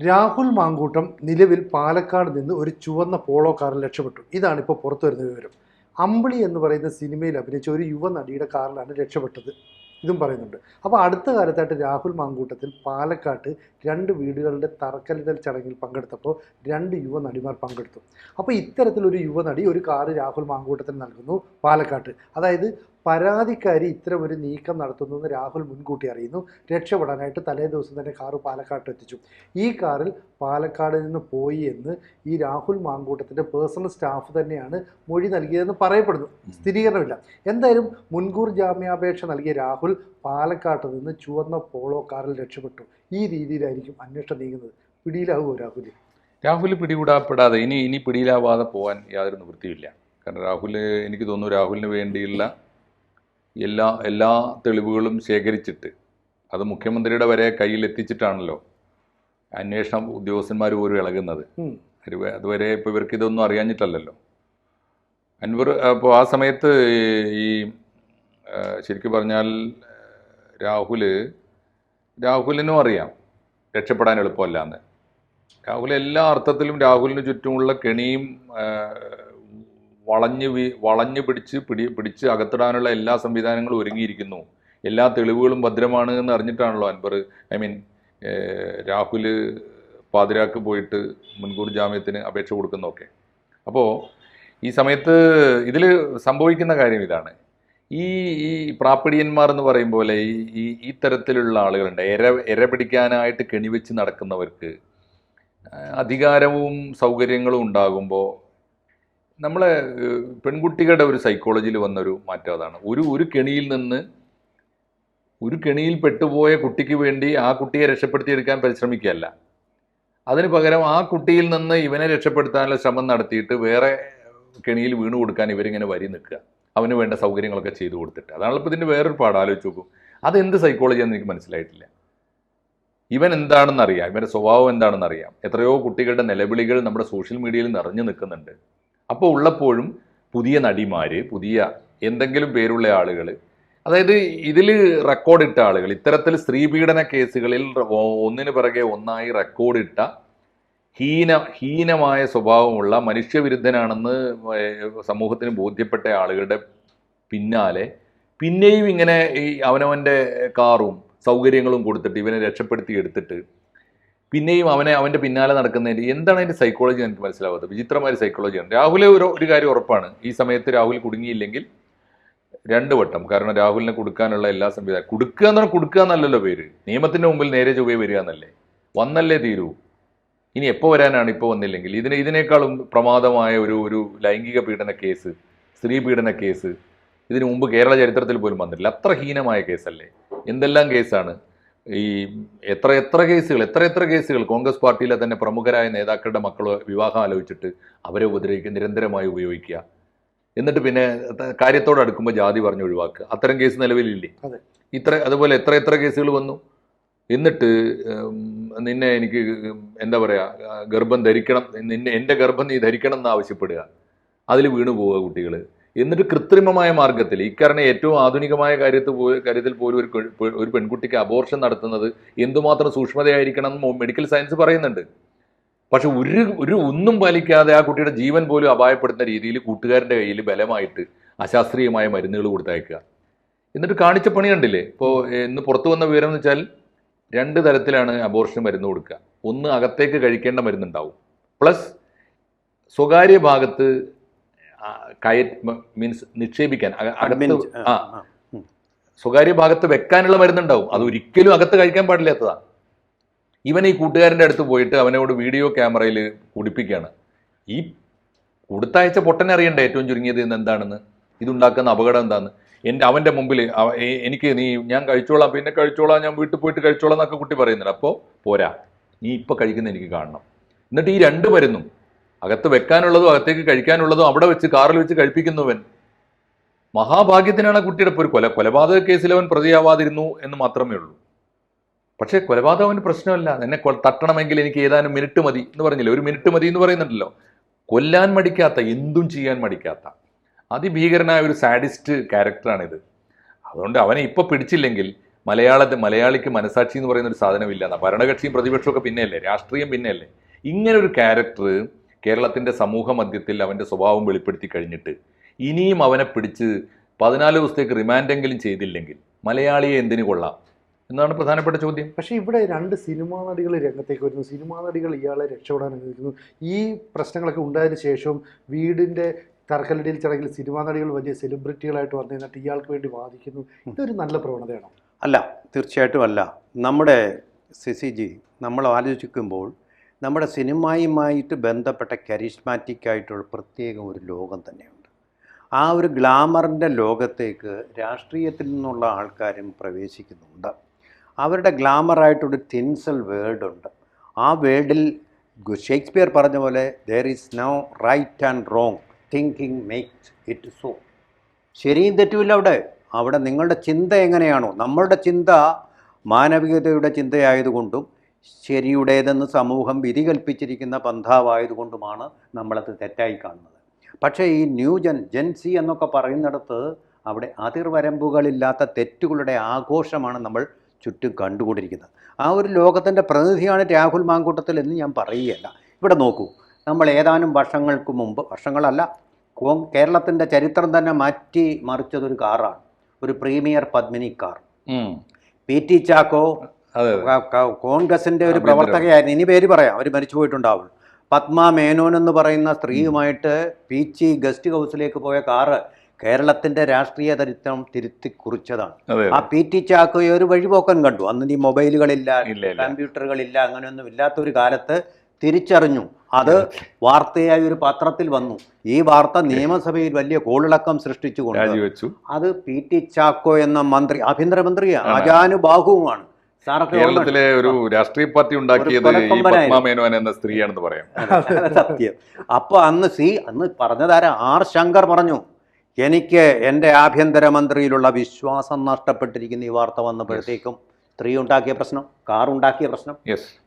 രാഹുൽ മാങ്കൂട്ടം നിലവിൽ പാലക്കാട് നിന്ന് ഒരു ചുവന്ന പോളോ കാറിൽ രക്ഷപ്പെട്ടു. ഇതാണ് ഇപ്പോൾ പുറത്തു വരുന്ന വിവരം. അമ്പിളി എന്ന് പറയുന്ന സിനിമയിൽ അഭിനയിച്ച ഒരു യുവ നടിയുടെ കാറിലാണ് രക്ഷപ്പെട്ടത് ഇതും പറയുന്നുണ്ട്. അപ്പോൾ അടുത്ത കാലത്തായിട്ട് രാഹുൽ മാങ്കൂട്ടത്തിൽ പാലക്കാട്ട് രണ്ട് വീടുകളുടെ തറക്കല്ലിടൽ ചടങ്ങിൽ പങ്കെടുത്തപ്പോൾ രണ്ട് യുവ നടിമാർ പങ്കെടുത്തു. അപ്പോൾ ഇത്തരത്തിലൊരു യുവനടി ഒരു കാറ് രാഹുൽ മാങ്കൂട്ടത്തിന് നൽകുന്നു പാലക്കാട്ട്. അതായത് പരാതിക്കാരി ഇത്തരം ഒരു നീക്കം നടത്തുന്നുവെന്ന് രാഹുൽ മുൻകൂട്ടി അറിയുന്നു. രക്ഷപ്പെടാനായിട്ട് തലേ ദിവസം തന്നെ കാറ് പാലക്കാട്ട് എത്തിച്ചു. ഈ കാറിൽ പാലക്കാട് നിന്ന് പോയി എന്ന് ഈ രാഹുൽ മാങ്കൂട്ടത്തിന്റെ പേഴ്സണൽ സ്റ്റാഫ് തന്നെയാണ് മൊഴി നൽകിയതെന്ന് പറയപ്പെടുന്നു. സ്ഥിരീകരണമില്ല. എന്തായാലും മുൻകൂർ ജാമ്യാപേക്ഷ നൽകിയ രാഹുൽ പാലക്കാട്ട് നിന്ന് ചുവന്ന പോളോ കാറിൽ രക്ഷപ്പെട്ടു. ഈ രീതിയിലായിരിക്കും അന്വേഷണം നീങ്ങുന്നത്. പിടിയിലാവുമോ രാഹുൽ രാഹുൽ പിടികൂടാപ്പെടാതെ ഇനി ഇനി പിടിയിലാവാതെ പോകാൻ യാതൊരു നിവൃത്തിയില്ല കാരണം രാഹുൽ എനിക്ക് തോന്നുന്നു രാഹുലിന് വേണ്ടിയുള്ള എല്ലാ എല്ലാ തെളിവുകളും ശേഖരിച്ചിട്ട് അത് മുഖ്യമന്ത്രിയുടെ വരെ കയ്യിൽ എത്തിച്ചിട്ടാണല്ലോ അന്വേഷണ ഉദ്യോഗസ്ഥന്മാർ പോലും ഇളകുന്നത്. അതുവരെ ഇപ്പോൾ ഇവർക്ക് ഇതൊന്നും അറിയാഞ്ഞിട്ടല്ലല്ലോ. അൻവർ അപ്പോൾ ആ സമയത്ത് ഈ ശരിക്കും പറഞ്ഞാൽ രാഹുൽ രാഹുലിനും അറിയാം രക്ഷപ്പെടാൻ എളുപ്പമല്ല എന്ന് രാഹുൽ എല്ലാ അർത്ഥത്തിലും രാഹുലിന് ചുറ്റുമുള്ള കെണിയും വളഞ്ഞ് വളഞ്ഞ് പിടിച്ച് പിടി പിടിച്ച് അകത്തിടാനുള്ള എല്ലാ സംവിധാനങ്ങളും ഒരുങ്ങിയിരിക്കുന്നു. എല്ലാ തെളിവുകളും ഭദ്രമാണ് എന്ന് അറിഞ്ഞിട്ടാണല്ലോ അൻവർ. ഐ മീൻ രാഹുൽ പാതിരാക്ക് പോയിട്ട് മുൻകൂർ ജാമ്യത്തിന് അപേക്ഷ കൊടുക്കുന്നതൊക്കെ. അപ്പോൾ ഈ സമയത്ത് ഇതിൽ സംഭവിക്കുന്ന കാര്യം ഇതാണ്. ഈ ഈ പ്രാപ്പിടിയന്മാർ എന്ന് പറയും പോലെ ഈ ഈ ഈ തരത്തിലുള്ള ആളുകളുണ്ട്. എര എര പിടിക്കാനായിട്ട് കെണിവെച്ച് നടക്കുന്നവർക്ക് അധികാരവും സൗകര്യങ്ങളും ഉണ്ടാകുമ്പോൾ നമ്മളെ പെൺകുട്ടികളുടെ ഒരു സൈക്കോളജിയിൽ വന്നൊരു മാറ്റം അതാണ്. ഒരു ഒരു കെണിയിൽ നിന്ന് ഒരു കെണിയിൽ പെട്ടുപോയ കുട്ടിക്ക് വേണ്ടി ആ കുട്ടിയെ രക്ഷപ്പെടുത്തിയെടുക്കാൻ പരിശ്രമിക്കുകയല്ല. അതിന് പകരം ആ കുട്ടിയിൽ നിന്ന് ഇവനെ രക്ഷപ്പെടുത്താനുള്ള ശ്രമം നടത്തിയിട്ട് വേറെ കെണിയിൽ വീണു കൊടുക്കാൻ ഇവരിങ്ങനെ വരി നിൽക്കുക. അവന് വേണ്ട സൗകര്യങ്ങളൊക്കെ ചെയ്തു കൊടുത്തിട്ട്. അതാണ് ഇപ്പോൾ ഇതിന്റെ വേറൊരു പാട് ആലോചിച്ച് നോക്കും. അതെന്ത് സൈക്കോളജിയാണെന്ന് എനിക്ക് മനസ്സിലായിട്ടില്ല. ഇവൻ എന്താണെന്ന് അറിയാം ഇവന്റെ സ്വഭാവം എന്താണെന്ന് അറിയാം എത്രയോ കുട്ടികളുടെ നിലവിളികൾ നമ്മുടെ സോഷ്യൽ മീഡിയയിൽ നിറഞ്ഞു നിൽക്കുന്നുണ്ട്. അപ്പോൾ ഉള്ളപ്പോഴും പുതിയ നടിമാർ പുതിയ എന്തെങ്കിലും പേരുള്ള ആളുകൾ അതായത് ഇതിൽ റെക്കോർഡിട്ട ആളുകൾ ഇത്തരത്തിൽ സ്ത്രീപീഡന കേസുകളിൽ ഒന്നിനു പിറകെ ഒന്നായി റെക്കോർഡിട്ട ഹീന ഹീനമായ സ്വഭാവമുള്ള മനുഷ്യവിരുദ്ധനാണെന്ന് സമൂഹത്തിന് ബോധ്യപ്പെട്ട ആളുകളുടെ പിന്നാലെ പിന്നെയും ഇങ്ങനെ ഈ അവനവന്റെ കാറും സൗകര്യങ്ങളും കൊടുത്തിട്ട് ഇവനെ രക്ഷപ്പെടുത്തി എടുത്തിട്ട് പിന്നെയും അവനെ അവന്റെ പിന്നാലെ നടക്കുന്നതിന്റെ എന്താണ് അതിന്റെ സൈക്കോളജി എനിക്ക് മനസ്സിലാവാത്തത്? വിചിത്രമായ സൈക്കോളജിയാണ് രാഹുലെ ഒരു ഒരു കാര്യം ഉറപ്പാണ്. ഈ സമയത്ത് രാഹുൽ കുടുങ്ങിയില്ലെങ്കിൽ രണ്ട് വട്ടം. കാരണം രാഹുലിനെ കൊടുക്കാനുള്ള എല്ലാ സംവിധാനം കൊടുക്കുക എന്ന് പറഞ്ഞാൽ കൊടുക്കുക എന്നല്ലല്ലോ പേര്. നിയമത്തിന്റെ മുമ്പിൽ നേരെ ചൊവ്വേ വരിക എന്നല്ലേ? വന്നല്ലേ തീരൂ. ഇനി എപ്പോൾ വരാനാണ് ഇപ്പോൾ വന്നില്ലെങ്കിൽ? ഇതിന് ഇതിനേക്കാളും പ്രമാദമായ ഒരു ഒരു ലൈംഗിക പീഡന കേസ് സ്ത്രീ പീഡന കേസ് ഇതിനു മുമ്പ് കേരള ചരിത്രത്തിൽ പോലും വന്നിട്ടില്ല. അത്ര ഹീനമായ കേസല്ലേ? എന്തെല്ലാം കേസാണ്? ഈ എത്ര എത്ര കേസുകൾ എത്ര എത്ര കേസുകൾ കോൺഗ്രസ് പാർട്ടിയിലെ തന്നെ പ്രമുഖരായ നേതാക്കളുടെ മക്കൾ വിവാഹം ആലോചിച്ചിട്ട് അവരെ ഉപദ്രവിക്കുക നിരന്തരമായി ഉപയോഗിക്കുക. എന്നിട്ട് പിന്നെ കാര്യത്തോട് അടുക്കുമ്പോൾ ജാതി പറഞ്ഞു ഒഴിവാക്കുക. അത്തരം കേസ് നിലവിലില്ലേ? ഇത്ര അതുപോലെ എത്ര എത്ര കേസുകൾ വന്നു? എന്നിട്ട് നിന്നെ എനിക്ക് എന്താ പറയുക ഗർഭം ധരിക്കണം നിന്നെ എന്റെ ഗർഭം നീ ധരിക്കണം എന്ന് ആവശ്യപ്പെടുക അതിൽ വീണു പോവുക കുട്ടികൾ എന്നിട്ട് കൃത്രിമമായ മാർഗത്തിൽ ഇക്കാരണ ഏറ്റവും ആധുനികമായ കാര്യത്തിൽ കാര്യത്തിൽ പോലും ഒരു ഒരു പെൺകുട്ടിക്ക് അബോർഷൻ നടത്തുന്നത് എന്തുമാത്രം സൂക്ഷ്മതയായിരിക്കണം എന്ന് മെഡിക്കൽ സയൻസ് പറയുന്നുണ്ട്. പക്ഷെ ഒരു ഒരു ഒന്നും പാലിക്കാതെ ആ കുട്ടിയുടെ ജീവൻ പോലും അപായപ്പെടുന്ന രീതിയിൽ കൂട്ടുകാരന്റെ കയ്യിൽ ബലമായിട്ട് അശാസ്ത്രീയമായ മരുന്നുകൾ കൊടുത്തയക്കുക. എന്നിട്ട് കാണിച്ച പണി കണ്ടില്ലേ? ഇപ്പോൾ ഇന്ന് പുറത്തു വന്ന വിവരം എന്ന് വെച്ചാൽ രണ്ട് തരത്തിലാണ് അബോർഷൻ മരുന്ന് കൊടുക്കുക. ഒന്ന് അകത്തേക്ക് കഴിക്കേണ്ട മരുന്നുണ്ടാവും. പ്ലസ് സ്വകാര്യ ഭാഗത്ത് ആ, കയ മീൻസ് നിക്ഷേപിക്കാൻ. അക- അകത്ത് ആ സ്വകാര്യ ഭാഗത്ത് വെക്കാനുള്ള മരുന്നുണ്ടാവും. അത് ഒരിക്കലും അകത്ത് കഴിക്കാൻ പാടില്ലാത്തതാണ് ഇവൻ ഈ കൂട്ടുകാരന്റെ അടുത്ത് പോയിട്ട് അവനോട് വീഡിയോ ക്യാമറയിൽ കുടിപ്പിക്കുകയാണ്. ഈ കൊടുത്തയച്ച പൊട്ടനെ അറിയണ്ട ഏറ്റവും ചുരുങ്ങിയത് ഇന്ന് എന്താണെന്ന്? ഇതുണ്ടാക്കുന്ന അപകടം എന്താണെന്ന് എന്റെ അവന്റെ മുമ്പിൽ എനിക്ക് നീ ഞാൻ കഴിച്ചോളാം പിന്നെ കഴിച്ചോളാം ഞാൻ വീട്ടിൽ പോയിട്ട് കഴിച്ചോളാം എന്നൊക്കെ കുട്ടി പറയുന്നുണ്ട്. അപ്പോൾ പോരാ നീ ഇപ്പോൾ കഴിക്കുന്ന എനിക്ക് കാണണം. എന്നിട്ട് ഈ രണ്ട് മരുന്നും അകത്ത് വെക്കാനുള്ളതും അകത്തേക്ക് കഴിക്കാനുള്ളതും അവിടെ വെച്ച് കാറിൽ വെച്ച് കഴിപ്പിക്കുന്നവൻ. മഹാഭാഗ്യത്തിനാണ് കുട്ടിയുടെ ഒരു കൊല. കൊലപാതക കേസിൽ അവൻ പ്രതിയാവാതിരുന്നു എന്ന് മാത്രമേ ഉള്ളൂ. പക്ഷേ കൊലപാതകം അവന് പ്രശ്നമല്ല. എന്നെ തട്ടണമെങ്കിൽ എനിക്ക് ഏതാനും മിനിറ്റ് മതി എന്ന് പറഞ്ഞില്ലേ? ഒരു മിനിറ്റ് മതി എന്ന് പറയുന്നുണ്ടല്ലോ. കൊല്ലാൻ മടിക്കാത്ത എന്തും ചെയ്യാൻ മടിക്കാത്ത അതിഭീകരനായ ഒരു സാഡിസ്റ്റ് ക്യാരക്ടറാണിത്. അതുകൊണ്ട് അവനെ ഇപ്പോൾ പിടിച്ചില്ലെങ്കിൽ മലയാള മലയാളിക്ക് മനസാക്ഷി എന്ന് പറയുന്ന ഒരു സാധനമില്ല. ഭരണകക്ഷിയും പ്രതിപക്ഷമൊക്കെ പിന്നെയല്ലേ? രാഷ്ട്രീയം പിന്നെയല്ലേ? ഇങ്ങനെ ഒരു ക്യാരക്ടർ കേരളത്തിന്റെ സമൂഹ മധ്യത്തിൽ അവന്റെ സ്വഭാവം വെളിപ്പെടുത്തി കഴിഞ്ഞിട്ട് ഇനിയും അവനെ പിടിച്ച് പതിനാല് ദിവസത്തേക്ക് റിമാൻഡെങ്കിലും ചെയ്തില്ലെങ്കിൽ മലയാളിയെ എന്തിനു കൊള്ളാം? എന്നാണ് പ്രധാനപ്പെട്ട ചോദ്യം. പക്ഷേ ഇവിടെ രണ്ട് സിനിമാ നടികൾ രംഗത്തേക്ക് വരുന്നു. സിനിമാ നടികൾ ഇയാളെ രക്ഷപ്പെടാൻ അനുവദിക്കുന്നു. ഈ പ്രശ്നങ്ങളൊക്കെ ഉണ്ടായതിനു ശേഷവും വീടിന്റെ തറക്കല്ലടിയിൽ ചടങ്ങിൽ സിനിമാ നടികൾ വലിയ സെലിബ്രിറ്റികളായിട്ട് വന്നു കഴിഞ്ഞിട്ട് ഇയാൾക്ക് വേണ്ടി വാദിക്കുന്നു. ഇതൊരു നല്ല പ്രവണതയാണോ? അല്ല തീർച്ചയായിട്ടും അല്ല. നമ്മുടെ സിസി ജി നമ്മൾ ആലോചിക്കുമ്പോൾ നമ്മുടെ സിനിമയുമായിട്ട് ബന്ധപ്പെട്ട കരിസ്മാറ്റിക് ആയിട്ടുള്ള പ്രത്യേകം ഒരു ലോകം തന്നെയുണ്ട്. ആ ഒരു ഗ്ലാമറിന്റെ ലോകത്തേക്ക് രാഷ്ട്രീയത്തിൽ നിന്നുള്ള ആൾക്കാരും പ്രവേശിക്കുന്നുണ്ട്. അവരുടെ ഗ്ലാമറായിട്ടൊരു തിൻസൽ വേൾഡ് ഉണ്ട് ആ വേൾഡിൽ ഷേക്സ്പിയർ പറഞ്ഞ പോലെ there is no right and wrong thinking makes it so ശരിയും തെറ്റുമില്ല അവിടെ. അവിടെ നിങ്ങളുടെ ചിന്ത എങ്ങനെയാണോ? നമ്മളുടെ ചിന്ത മാനവികതയുടെ ചിന്തയായതുകൊണ്ടും ശരിയുടേതെന്ന് സമൂഹം വിധി കൽപ്പിച്ചിരിക്കുന്ന പന്ഥാവായതുകൊണ്ടുമാണ് നമ്മളത് തെറ്റായി കാണുന്നത്. പക്ഷേ ഈ ന്യൂ ജൻ ജെൻസി എന്നൊക്കെ പറയുന്നിടത്ത് അവിടെ അതിർവരമ്പുകളില്ലാത്ത തെറ്റുകളുടെ ആഘോഷമാണ് നമ്മൾ ചുറ്റും കണ്ടുകൊണ്ടിരിക്കുന്നത്. ആ ഒരു ലോകത്തിന്റെ പ്രതിനിധിയാണ് രാഹുൽ മാങ്കൂട്ടത്തിൽ എന്ന് ഞാൻ പറയുകയല്ല. ഇവിടെ നോക്കൂ നമ്മൾ ഏതാനും വർഷങ്ങൾക്ക് മുമ്പ് വർഷങ്ങളല്ല കോ- കേരളത്തിന്റെ ചരിത്രം തന്നെ മാറ്റി മറിച്ചതൊരു കാറാണ്. ഒരു premier Padmini car. P T Chacko കോൺഗ്രസിന്റെ ഒരു പ്രവർത്തകയായിരുന്നു. ഇനി പേര് പറയാം. അവർ മരിച്ചു പോയിട്ടുണ്ടാവും. പത്മ മേനോൻ എന്ന് പറയുന്ന സ്ത്രീയുമായിട്ട് പീച്ചി ഗസ്റ്റ് ഹൗസിലേക്ക് പോയ കാറ് കേരളത്തിന്റെ രാഷ്ട്രീയ ചരിത്രം തിരുത്തി കുറിച്ചതാണ്. ആ പി ടി ചാക്കോയെ ഒരു വഴിപോക്കൻ കണ്ടു. അന്ന് ഈ മൊബൈലുകളില്ല കമ്പ്യൂട്ടറുകളില്ല അങ്ങനെയൊന്നും ഇല്ലാത്ത ഒരു കാലത്ത് തിരിച്ചറിഞ്ഞു. അത് വാർത്തയായി ഒരു പത്രത്തിൽ വന്നു. ഈ വാർത്ത നിയമസഭയിൽ വലിയ കോളിളക്കം സൃഷ്ടിച്ചുകൊണ്ട് അത് പി ടി ചാക്കോ എന്ന മന്ത്രി ആഭ്യന്തരമന്ത്രിയാണ്. ആണ്. കേരളത്തിലെ ഒരു രാഷ്ട്രീയ പാർട്ടി ഉണ്ടാക്കിയത് ഈ. മേനോൻ എന്ന സ്ത്രീയാണെന്ന് പറയാം. സത്യം. അപ്പൊ അന്ന് സി അന്ന് പറഞ്ഞതാര? ആർ ശങ്കർ പറഞ്ഞു എനിക്ക് എന്റെ ആഭ്യന്തരമന്ത്രിയിലുള്ള വിശ്വാസം നഷ്ടപ്പെട്ടിരിക്കുന്ന ഈ വാർത്ത വന്നപ്പോഴത്തേക്കും സ്ത്രീ ഉണ്ടാക്കിയ പ്രശ്നം കാർ ഉണ്ടാക്കിയ പ്രശ്നം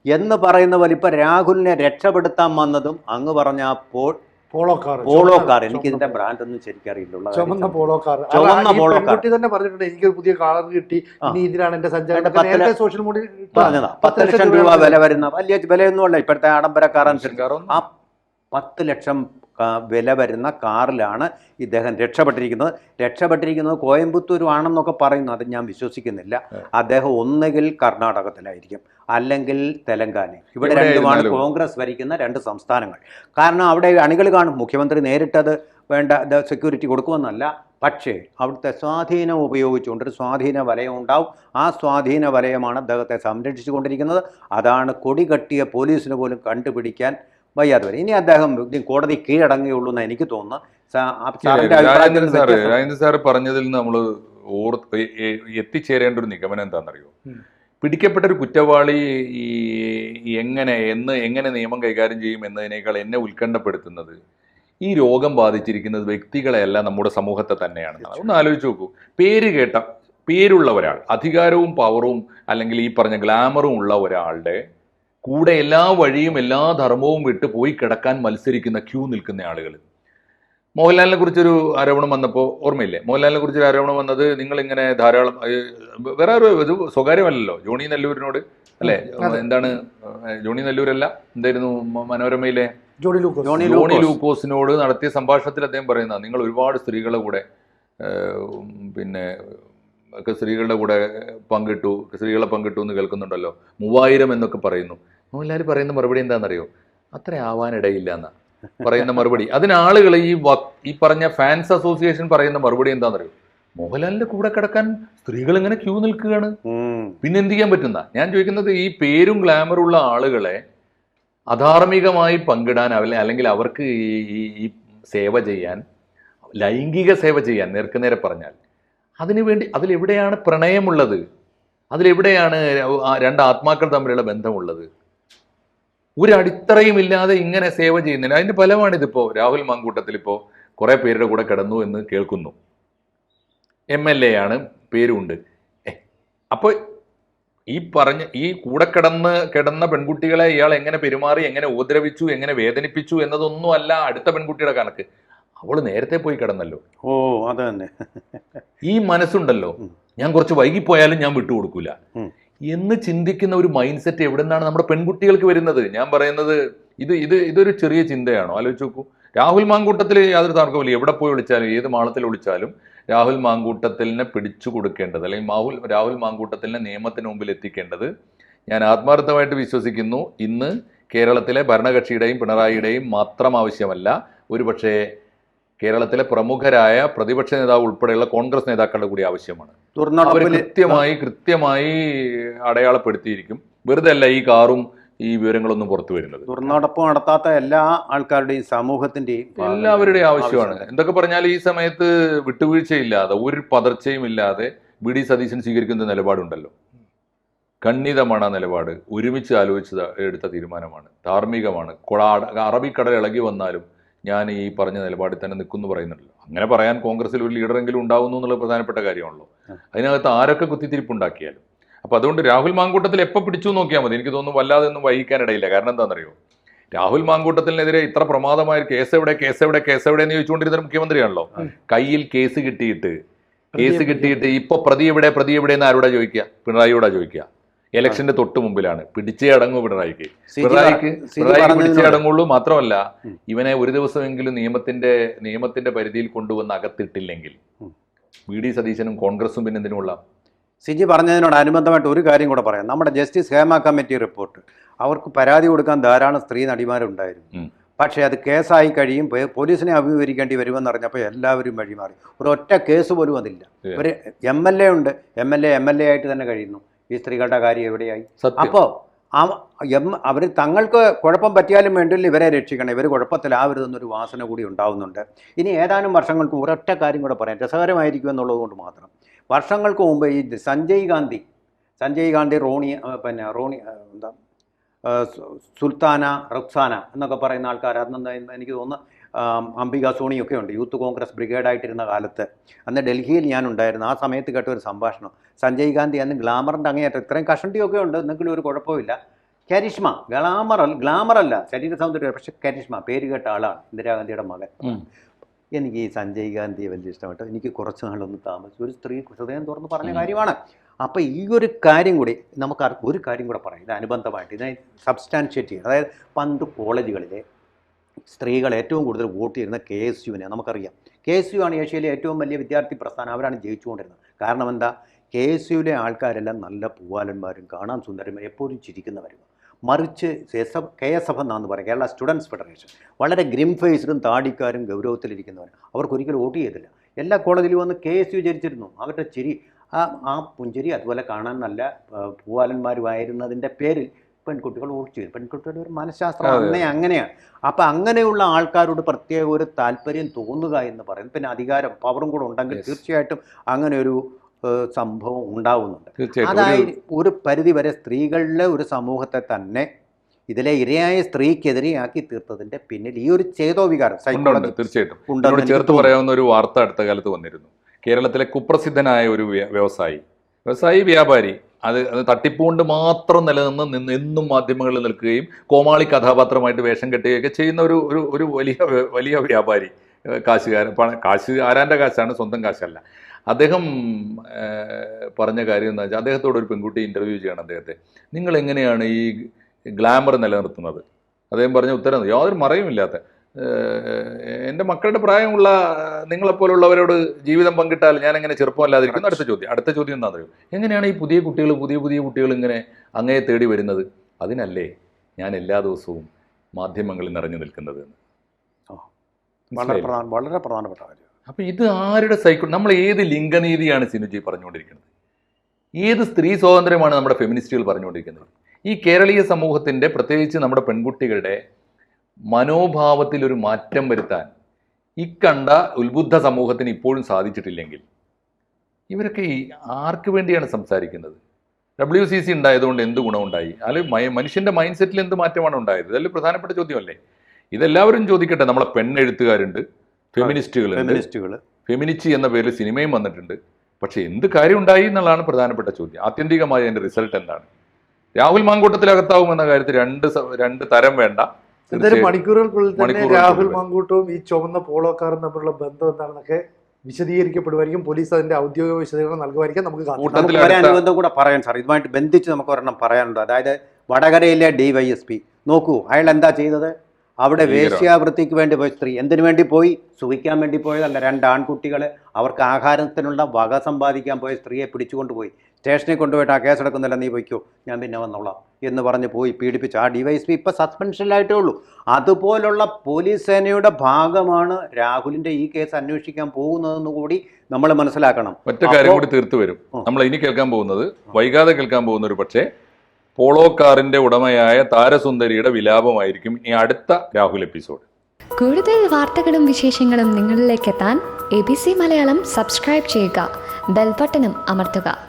എന്ന് പറയുന്ന പോലെ ഇപ്പൊ രാഹുലിനെ രക്ഷപ്പെടുത്താൻ വന്നതും അങ്ങ് പറഞ്ഞ അപ്പോൾ പോളോ കാർ പോളോ കാർ എനിക്ക് ഇതിന്റെ ബ്രാൻഡ് ഒന്നും ശരിക്കറിയില്ല ചുമന്ന പോളോ കാർ ചുവന്ന പോളോ കാർ. തന്നെ പറഞ്ഞിട്ടുണ്ട് എനിക്കൊരു പുതിയ കാർ കിട്ടി ഇനി ഇതിലാണ് എന്റെ സഞ്ചാരം സോഷ്യൽ മീഡിയ പറഞ്ഞതാ. പത്ത് ലക്ഷം രൂപ വില വരുന്ന വലിയ വിലയൊന്നുമല്ല. ഇപ്പോഴത്തെ ആഡംബരക്കാരനുസരിച്ച് ആ പത്ത് ലക്ഷം വില വരുന്ന കാറിലാണ് ഇദ്ദേഹം രക്ഷപ്പെട്ടിരിക്കുന്നത്. രക്ഷപ്പെട്ടിരിക്കുന്നത് കോയമ്പത്തൂരും ആണെന്നൊക്കെ പറയുന്നു. അത് ഞാൻ വിശ്വസിക്കുന്നില്ല. അദ്ദേഹം ഒന്നുകിൽ കർണാടകത്തിലായിരിക്കും. അല്ലെങ്കിൽ തെലങ്കാന ഇവിടെ രണ്ടുമാണ് കോൺഗ്രസ് ഭരിക്കുന്ന രണ്ട് സംസ്ഥാനങ്ങൾ. കാരണം അവിടെ അണികൾ കാണും. മുഖ്യമന്ത്രി നേരിട്ടത് വേണ്ട സെക്യൂരിറ്റി കൊടുക്കുമെന്നല്ല. പക്ഷേ അവിടുത്തെ സ്വാധീനം ഉപയോഗിച്ചുകൊണ്ട് ഒരു സ്വാധീന വലയം ഉണ്ടാവും. ആ സ്വാധീന വലയമാണ് അദ്ദേഹത്തെ സംരക്ഷിച്ചുകൊണ്ടിരിക്കുന്നത്. അതാണ് കൊടി കെട്ടിയ പോലീസിന് പോലും കണ്ടുപിടിക്കാൻ വയ്യാതെ വരും. ഇനി അദ്ദേഹം കോടതി കീഴടങ്ങുകയുള്ളൂ എന്ന് എനിക്ക് തോന്നുന്നു സാർ. രാജേന്ദ്രൻ സാറ് പറഞ്ഞതിൽ നിന്ന് നമ്മൾ എത്തിച്ചേരേണ്ട ഒരു നിഗമനം എന്താണെന്നറിയോ. പിടിക്കപ്പെട്ട ഒരു കുറ്റവാളി ഈ എങ്ങനെ എന്ന് എങ്ങനെ നിയമം കൈകാര്യം ചെയ്യും എന്നതിനേക്കാൾ എന്നെ ഉത്കണ്ഠപ്പെടുത്തുന്നത് ഈ രോഗം ബാധിച്ചിരിക്കുന്നത് വ്യക്തികളെയല്ല നമ്മുടെ സമൂഹത്തെ തന്നെയാണ് ഒന്ന് ആലോചിച്ച് നോക്കൂ. പേര് കേട്ട പേരുള്ള ഒരാൾ അധികാരവും പവറും അല്ലെങ്കിൽ ഈ പറഞ്ഞ ഗ്ലാമറും ഉള്ള ഒരാളുടെ കൂടെ എല്ലാ വഴിയും എല്ലാ ധർമ്മവും വിട്ട് പോയി കിടക്കാൻ മത്സരിക്കുന്ന ക്യൂ നിൽക്കുന്ന ആളുകൾ. മോഹൻലാലിനെ കുറിച്ചൊരു ആരോപണം വന്നപ്പോൾ ഓർമ്മയില്ലേ? മോഹൻലാലിനെ കുറിച്ചൊരു ആരോപണം വന്നത് നിങ്ങൾ ഇങ്ങനെ ധാരാളം വേറെ ഒരു ഇത് സ്വകാര്യമല്ലല്ലോ ജോണി നെല്ലൂരിനോട് അല്ലേ? എന്താണ് ജോണി നെല്ലൂരല്ല എന്തായിരുന്നു മനോരമയിലെ? ജോണി ലൂക്കോസ്. ജോണി ജോണി ലൂക്കോസിനോട് നടത്തിയ സംഭാഷണത്തിൽ അദ്ദേഹം പറയുന്ന നിങ്ങൾ ഒരുപാട് സ്ത്രീകളുടെ കൂടെ പിന്നെ ഒക്കെ സ്ത്രീകളുടെ കൂടെ പങ്കിട്ടു സ്ത്രീകളെ പങ്കിട്ടു എന്ന് കേൾക്കുന്നുണ്ടല്ലോ മൂവായിരം എന്നൊക്കെ പറയുന്നു. മോഹൻലാൽ പറയുന്ന മറുപടി എന്താണെന്നറിയോ? അത്ര ആവാനിടയില്ല എന്നാ പറയുന്ന മറുപടി. അതിന് ആളുകൾ ഈ ഈ പറഞ്ഞ ഫാൻസ് അസോസിയേഷൻ പറയുന്ന മറുപടി എന്താണെന്നറിയോ? മോഹൻലാലിന്റെ കൂടെ കിടക്കാൻ സ്ത്രീകൾ ഇങ്ങനെ ക്യൂ നിൽക്കുകയാണ്. പിന്നെ എന്ത് ചെയ്യാൻ പറ്റുന്ന? ഞാൻ ചോദിക്കുന്നത് ഈ പേരും ഗ്ലാമറുള്ള ആളുകളെ അധാർമികമായി പങ്കിടാൻ അവരെ അല്ലെങ്കിൽ അവർക്ക് ഈ ഈ- സേവ ചെയ്യാൻ ലൈംഗിക സേവ ചെയ്യാൻ നേർക്കുനേരെ പറഞ്ഞാൽ അതിനുവേണ്ടി അതിലെവിടെയാണ് പ്രണയമുള്ളത്? അതിലെവിടെയാണ് രണ്ട് ആത്മാക്കൾ തമ്മിലുള്ള ബന്ധമുള്ളത്? ഒരു അടിത്തറയും ഇല്ലാതെ ഇങ്ങനെ സേവ ചെയ്യുന്നില്ല. അതിന്റെ ഫലമാണിതിപ്പോ രാഹുൽ മാങ്കൂട്ടത്തിൽ ഇപ്പോ കുറെ പേരുടെ കൂടെ കിടന്നു എന്ന് കേൾക്കുന്നു. എം എൽ എ ആണ് പേരുണ്ട്. അപ്പോൾ അപ്പൊ ഈ പറഞ്ഞ ഈ കൂടെ കിടന്ന് കിടന്ന പെൺകുട്ടികളെ ഇയാൾ എങ്ങനെ പെരുമാറി എങ്ങനെ ഉപദ്രവിച്ചു എങ്ങനെ വേദനിപ്പിച്ചു എന്നതൊന്നും അല്ല അടുത്ത പെൺകുട്ടിയുടെ കണക്ക്. അവൾ നേരത്തെ പോയി കിടന്നല്ലോ. ഓ അത് തന്നെ. ഈ മനസ്സുണ്ടല്ലോ. ഞാൻ കുറച്ച് വൈകിപ്പോയാലും ഞാൻ വിട്ടുകൊടുക്കൂല. എന്ന് ചിന്തിക്കുന്ന ഒരു മൈൻഡ് സെറ്റ് എവിടെ നിന്നാണ് നമ്മുടെ പെൺകുട്ടികൾക്ക് വരുന്നത്? ഞാൻ പറയുന്നത് ഇത് ഇത് ഇതൊരു ചെറിയ ചിന്തയാണോ? ആലോചിച്ച് നോക്കൂ. രാഹുൽ മാങ്കൂട്ടത്തിൽ യാതൊരു തർക്കമില്ല എവിടെ പോയി വിളിച്ചാലും ഏത് മാളത്തിൽ വിളിച്ചാലും രാഹുൽ മാങ്കൂട്ടത്തിലിനെ പിടിച്ചു കൊടുക്കേണ്ടത് അല്ലെങ്കിൽ മാഹുൽ രാഹുൽ മാങ്കൂട്ടത്തിലിനെ നിയമത്തിന് മുമ്പിൽ എത്തിക്കേണ്ടത് ഞാൻ ആത്മാർത്ഥമായിട്ട് വിശ്വസിക്കുന്നു. ഇന്ന് കേരളത്തിലെ ഭരണകക്ഷിയുടെയും പിണറായിയുടെയും മാത്രം ആവശ്യമല്ല. ഒരുപക്ഷേ കേരളത്തിലെ പ്രമുഖരായ പ്രതിപക്ഷ നേതാവ് ഉൾപ്പെടെയുള്ള കോൺഗ്രസ് നേതാക്കളുടെ കൂടി ആവശ്യമാണ്. അവർ കൃത്യമായി കൃത്യമായി അടയാളപ്പെടുത്തിയിരിക്കും. വെറുതെ അല്ല ഈ കാറും ഈ വിവരങ്ങളൊന്നും പുറത്തു വരുന്നത്. തുറന്നടപ്പ് നടത്താത്ത എല്ലാ ആൾക്കാരുടെയും സമൂഹത്തിന്റെയും എല്ലാവരുടെയും ആവശ്യമാണ്. എന്തൊക്കെ പറഞ്ഞാൽ ഈ സമയത്ത് വിട്ടുവീഴ്ചയില്ലാതെ ഒരു പതർച്ചയും ഇല്ലാതെ വി ഡി സതീശൻ സ്വീകരിക്കുന്ന നിലപാടുണ്ടല്ലോ. ഖണ്ഡിതമാണ് ആ നിലപാട് ഒരുമിച്ച് ആലോചിച്ച് എടുത്ത തീരുമാനമാണ്. ധാർമ്മികമാണ്. അറബിക്കടൽ ഇളകി വന്നാലും ഞാൻ ഈ പറഞ്ഞ നിലപാടിൽ തന്നെ നിൽക്കുന്നു പറയുന്നുണ്ടല്ലോ. അങ്ങനെ പറയാൻ കോൺഗ്രസിൽ ഒരു ലീഡറെങ്കിലും ഉണ്ടാവുന്നു എന്നുള്ളത് പ്രധാനപ്പെട്ട കാര്യമാണല്ലോ. അതിനകത്ത് ആരൊക്കെ കുത്തിത്തിരിപ്പുണ്ടാക്കിയാലും. അപ്പോൾ അതുകൊണ്ട് രാഹുൽ മാങ്കൂട്ടത്തിൽ എപ്പോൾ പിടിച്ചു നോക്കിയാൽ മതി? എനിക്ക് തോന്നുന്നു വല്ലാതെ ഒന്നും വൈകിക്കാനിടയില്ല. കാരണം എന്താണെന്നറിയോ? രാഹുൽ മാങ്കൂട്ടത്തിനെതിരെ ഇത്ര പ്രമാദമായ കേസ് എവിടെ കേസ് എവിടെ കേസ് എവിടെ എന്ന് ചോദിച്ചുകൊണ്ടിരുന്ന മുഖ്യമന്ത്രിയാണല്ലോ. കയ്യിൽ കേസ് കിട്ടിയിട്ട് കേസ് കിട്ടിയിട്ട് ഇപ്പൊ പ്രതി എവിടെ പ്രതി എവിടെ എന്ന് ആരോടാ ചോദിക്കുക? പിണറായിയോടാ ചോദിക്കുക. ഇലക്ഷന്റെ തൊട്ട് മുമ്പിലാണ്. പിടിച്ചേ അടങ്ങൂ പിണറായിക്ക്. പിണറായിക്ക് പിണറായിക്ക് പിണറായി പിടിച്ചേ അടങ്ങുള്ളൂ മാത്രമല്ല ഇവനെ ഒരു ദിവസമെങ്കിലും നിയമത്തിന്റെ നിയമത്തിന്റെ പരിധിയിൽ കൊണ്ടുവന്ന് അകത്തിട്ടില്ലെങ്കിൽ. വി ഡി സതീശനും കോൺഗ്രസും പിന്നെ എന്തിനുള്ള? സിജി പറഞ്ഞതിനോട് അനുബന്ധമായിട്ട് ഒരു കാര്യം കൂടെ പറയാം. നമ്മുടെ ജസ്റ്റിസ് ഹേമ കമ്മിറ്റി റിപ്പോർട്ട്. അവർക്ക് പരാതി കൊടുക്കാൻ ധാരാളം സ്ത്രീ നടിമാരുണ്ടായിരുന്നു. പക്ഷേ അത് കേസായി കഴിയും പോലീസിനെ അഭിമുഖീകരിക്കേണ്ടി വരുമെന്ന് അറിഞ്ഞപ്പോൾ എല്ലാവരും വഴിമാറി. ഒരു ഒറ്റ കേസ് പോലും അതില്ല. ഒരു എം എൽ എ ഉണ്ട്. M L A M L A ആയിട്ട് തന്നെ കഴിയുന്നു. ഈ സ്ത്രീകളുടെ കാര്യം എവിടെയായി? അപ്പോൾ അവർ തങ്ങൾക്ക് കുഴപ്പം പറ്റിയാലും വേണ്ടില്ല ഇവരെ രക്ഷിക്കണം. ഇവർ കുഴപ്പത്തിലാവരുതെന്നൊരു വാസന കൂടി ഉണ്ടാവുന്നുണ്ട്. ഇനി ഏതാനും വർഷങ്ങൾക്ക് ഒരൊറ്റ കാര്യം കൂടെ പറയാം. രസകരമായിരിക്കും എന്നുള്ളത് കൊണ്ട് മാത്രം. വർഷങ്ങൾക്ക് മുമ്പ് ഈ സഞ്ജയ് ഗാന്ധി സഞ്ജയ് ഗാന്ധി റോണി പിന്നെ റോണി എന്താ സുൽത്താന റുക്സാന എന്നൊക്കെ പറയുന്ന ആൾക്കാർ അന്ന് എനിക്ക് തോന്നുന്നു അംബിക സോണിയൊക്കെ ഉണ്ട്. യൂത്ത് കോൺഗ്രസ് ബ്രിഗേഡായിട്ടിരുന്ന കാലത്ത്. അന്ന് ഡൽഹിയിൽ ഞാൻ ഉണ്ടായിരുന്നു ആ സമയത്ത് കേട്ട ഒരു സംഭാഷണം. സഞ്ജയ് ഗാന്ധി അന്ന് ഗ്ലാമറിന്റെ അങ്ങേയറ്റം. ഇത്രയും കഷണ്ടിയൊക്കെ ഉണ്ട്. എന്നെങ്കിലും ഒരു കുഴപ്പമില്ല കരിഷ്മ ഗ്ലാമർ ഗ്ലാമർ അല്ല ശരീര സൗന്ദര്യം. പക്ഷെ കരിഷ്മ പേര് കേട്ട ആളാണ്. ഇന്ദിരാഗാന്ധിയുടെ മകൻ. എനിക്ക് ഈ സഞ്ജയ് ഗാന്ധിയെ വലിയ ഇഷ്ടപ്പെട്ടു എനിക്ക് കുറച്ച് നാളൊന്ന് താമസിച്ചു ഒരു സ്ത്രീ ഹൃദയം തുറന്ന് പറഞ്ഞ കാര്യമാണ്. അപ്പോൾ ഈ ഒരു കാര്യം കൂടി നമുക്ക് ഒരു കാര്യം കൂടെ പറയാം. ഇത് അനുബന്ധമായിട്ട്. ഇതിനെ സബ്സ്റ്റാൻഷ്യേറ്റ് ചെയ്യുക അതായത് പണ്ട് കോളേജുകളിലെ സ്ത്രീകൾ ഏറ്റവും കൂടുതൽ വോട്ട് ചെയ്യുന്ന കെ എസ് യുവിനെ. നമുക്കറിയാം. കെ എസ് യു ആണ് ഏഷ്യയിലെ ഏറ്റവും വലിയ വിദ്യാർത്ഥി പ്രസ്ഥാനം. അവരാണ് ജയിച്ചുകൊണ്ടിരുന്നത്. കാരണം എന്താ? കെ എസ് യുവിലെ ആൾക്കാരെല്ലാം നല്ല പൂവാലന്മാരും കാണാൻ സുന്ദരന്മാരും എപ്പോഴും ചിരിക്കുന്നവരും മറിച്ച് കെ എസ് എഫ് എന്നാന്ന് പറയാം. Kerala students federation. വളരെ ഗ്രിം ഫേസ്ഡും താടിക്കാരും ഗൗരവത്തിലിരിക്കുന്നവർ അവർക്കൊരിക്കലും വോട്ട് ചെയ്തില്ല എല്ലാ കോളേജിലും വന്ന് കെ എസ് യു ജനിച്ചിരുന്നു. അവരുടെ ചിരി ആ ആ പുഞ്ചിരി അതുപോലെ കാണാൻ നല്ല പൂവാലന്മാരുമായിരുന്നതിന്റെ പേരിൽ പെൺകുട്ടികൾ വോട്ട് ചെയ്തു പെൺകുട്ടികളുടെ ഒരു മനഃശാസ്ത്രം അങ്ങനെ അങ്ങനെയാണ്. അപ്പം അങ്ങനെയുള്ള ആൾക്കാരോട് പ്രത്യേക ഒരു താല്പര്യം തോന്നുക എന്ന് പറയുന്നത് പിന്നെ അധികാരം പവറും കൂടെ ഉണ്ടെങ്കിൽ തീർച്ചയായിട്ടും അങ്ങനെ ഒരു സംഭവം ഉണ്ടാവുന്നുണ്ട്. അതായത് ഒരു- പരിധി വരെ സ്ത്രീകളിലെ ഒരു സമൂഹത്തെ തന്നെ ഇതിലെ ഇരയായ സ്ത്രീക്കെതിരെയാക്കി തീർത്തതിന്റെ പിന്നിൽ ഈ ഒരു ചേതോ വികാരം ഉണ്ട്, ഉണ്ട്, തീർച്ചയായിട്ടും ചേർത്ത് പറയാവുന്ന ഒരു വാർത്ത അടുത്ത കാലത്ത് വന്നിരുന്നു. കേരളത്തിലെ കുപ്രസിദ്ധനായ ഒരു വ്യവസായി. വ്യവസായി വ്യാപാരി. അത് അത് തട്ടിപ്പുകൊണ്ട് മാത്രം നിലനിന്ന് നിന്ന് എന്നും മാധ്യമങ്ങളിൽ നിൽക്കുകയും കോമാളി കഥാപാത്രമായിട്ട് വേഷം കെട്ടുകയൊക്കെ ചെയ്യുന്ന ഒരു ഒരു ഒരു വലിയ വലിയ വ്യാപാരി കാശുകാരൻ. പണ കാശ് ആരാന്റെ കാശാണ് സ്വന്തം കാശല്ല. അദ്ദേഹം പറഞ്ഞ കാര്യം എന്ന് വെച്ചാൽ അദ്ദേഹത്തോട് ഒരു പെൺകുട്ടി ഇന്റർവ്യൂ ചെയ്യണം അദ്ദേഹത്തെ. നിങ്ങൾ എങ്ങനെയാണ് ഈ ഗ്ലാമർ നിലനിർത്തുന്നത്? അദ്ദേഹം പറഞ്ഞ ഉത്തരം യാതൊരു മറയുമില്ലാത്ത. എന്റെ മക്കളുടെ പ്രായമുള്ള നിങ്ങളെപ്പോലുള്ളവരോട് ജീവിതം പങ്കിട്ടാൽ ഞാൻ എങ്ങനെ ചെറുപ്പമല്ലാതിരിക്കുന്നു? അടുത്ത ചോദ്യം അടുത്ത ചോദ്യം എന്താ അറിയും എങ്ങനെയാണ് ഈ പുതിയ കുട്ടികൾ പുതിയ പുതിയ കുട്ടികൾ ഇങ്ങനെ അങ്ങേ തേടി വരുന്നത്? അതിനല്ലേ ഞാൻ എല്ലാ ദിവസവും മാധ്യമങ്ങളിൽ നിറഞ്ഞു നിൽക്കുന്നത് എന്ന്. വളരെ? വളരെ പ്രധാനപ്പെട്ട കാര്യം. അപ്പൊ ഇത് ആരുടെ സൈക്കിൾ നമ്മൾ ഏത് ലിംഗനീതിയാണ് സിനുജി പറഞ്ഞുകൊണ്ടിരിക്കുന്നത്? ഏത് സ്ത്രീ സ്വാതന്ത്ര്യമാണ് നമ്മുടെ ഫെമിനിസ്റ്റുകൾ പറഞ്ഞുകൊണ്ടിരിക്കുന്നത്? ഈ കേരളീയ സമൂഹത്തിന്റെ പ്രത്യേകിച്ച് നമ്മുടെ പെൺകുട്ടികളുടെ മനോഭാവത്തിൽ ഒരു മാറ്റം വരുത്താൻ ഇക്കണ്ട ഉത്ബുദ്ധ സമൂഹത്തിന് ഇപ്പോഴും സാധിച്ചിട്ടില്ലെങ്കിൽ ഇവരൊക്കെ ഈ ആർക്ക് വേണ്ടിയാണ് സംസാരിക്കുന്നത്? ഡബ്ല്യു സി സി ഉണ്ടായതുകൊണ്ട് എന്ത് ഗുണമുണ്ടായി? അല്ലെങ്കിൽ മനുഷ്യന്റെ മനുഷ്യന്റെ മൈൻഡ് സെറ്റിൽ എന്ത് മാറ്റമാണ് ഉണ്ടായത്? ഇതല്ലേ പ്രധാനപ്പെട്ട ചോദ്യമല്ലേ? ഇതെല്ലാവരും ചോദിക്കട്ടെ നമ്മളെ പെണ്ണെഴുത്തുകാരുണ്ട് ഫെമിനിസ്റ്റുകളുണ്ട് ഫെമിനിസ്റ്റുകൾ ഫെമിനിച്ചി എന്ന പേരിൽ സിനിമയും വന്നിട്ടുണ്ട്. പക്ഷേ എന്ത് കാര്യം ഉണ്ടായി എന്നുള്ളതാണ് പ്രധാനപ്പെട്ട ചോദ്യം. ആത്യന്തികമായി അതിന്റെ റിസൾട്ട് എന്താണ്? രാഹുൽ മാങ്കൂട്ടത്തിലകത്താവും എന്ന കാര്യത്തിൽ രണ്ട് രണ്ട് തരം വേണ്ട. എന്തായാലും മണിക്കൂറുകൾക്കുള്ളിൽ തന്നെ രാഹുൽ മങ്കൂട്ടവും ഈ ചുവന്ന പോളോക്കാരും തമ്മിലുള്ള ബന്ധം എന്താണെന്നൊക്കെ വിശദീകരിക്കപ്പെടുമായിരിക്കും. പോലീസ് അതിന്റെ ഔദ്യോഗിക വിശദീകരണം നൽകുമായിരിക്കും. നമുക്ക് അനുബന്ധം കൂടെ പറയാൻ സാർ. ഇതുമായിട്ട് ബന്ധിച്ച് നമുക്ക് ഒരെണ്ണം പറയാനുണ്ട്. അതായത് വടകരയിലെ ഡി വൈ എസ് പി നോക്കൂ അയാൾ എന്താ ചെയ്തത്? അവിടെ വേശ്യാവൃത്തിക്ക് വേണ്ടി പോയി സ്ത്രീ എന്തിനു വേണ്ടി പോയി? സുഖിക്കാൻ വേണ്ടി പോയതല്ല. രണ്ട് ആൺകുട്ടികൾ അവർക്ക് ആഹാരത്തിനുള്ള വക സമ്പാദിക്കാൻ പോയ സ്ത്രീയെ പിടിച്ചുകൊണ്ട് പോയി. സ്റ്റേഷനിൽ കൊണ്ടുപോയിട്ട് ആ കേസെടുക്കുന്നില്ല നീ വയ്ക്കോ ഞാൻ പിന്നെ വന്നോളാം എന്ന് പറഞ്ഞ് പോയി പീഡിപ്പിച്ച്. ആ ഡിവൈസ് പി ഇപ്പം സസ്പെൻഷനിലായിട്ടേ ഉള്ളൂ. അതുപോലുള്ള പോലീസ് സേനയുടെ ഭാഗമാണ് രാഹുലിന്റെ ഈ കേസ് അന്വേഷിക്കാൻ പോകുന്നതെന്ന് കൂടി നമ്മൾ മനസ്സിലാക്കണം. ഒറ്റ കാര്യം കൂടി തീർത്തു വരും നമ്മൾ ഇനി കേൾക്കാൻ പോകുന്നത് വൈകാതെ കേൾക്കാൻ പോകുന്ന ഒരു പക്ഷേ പോളോ കാറിന്റെ ഉടമയായ താരസുന്ദരിയുടെ വിലാപമായിരിക്കും ഈ അടുത്ത രാഹുൽ എപ്പിസോഡ്. കൂടുതൽ വാർത്തകളും വിശേഷങ്ങളും നിങ്ങളിലേക്ക് എത്താൻ A B C Malayalam subscribe ചെയ്യുക. ബെൽബട്ടനും അമർത്തുക.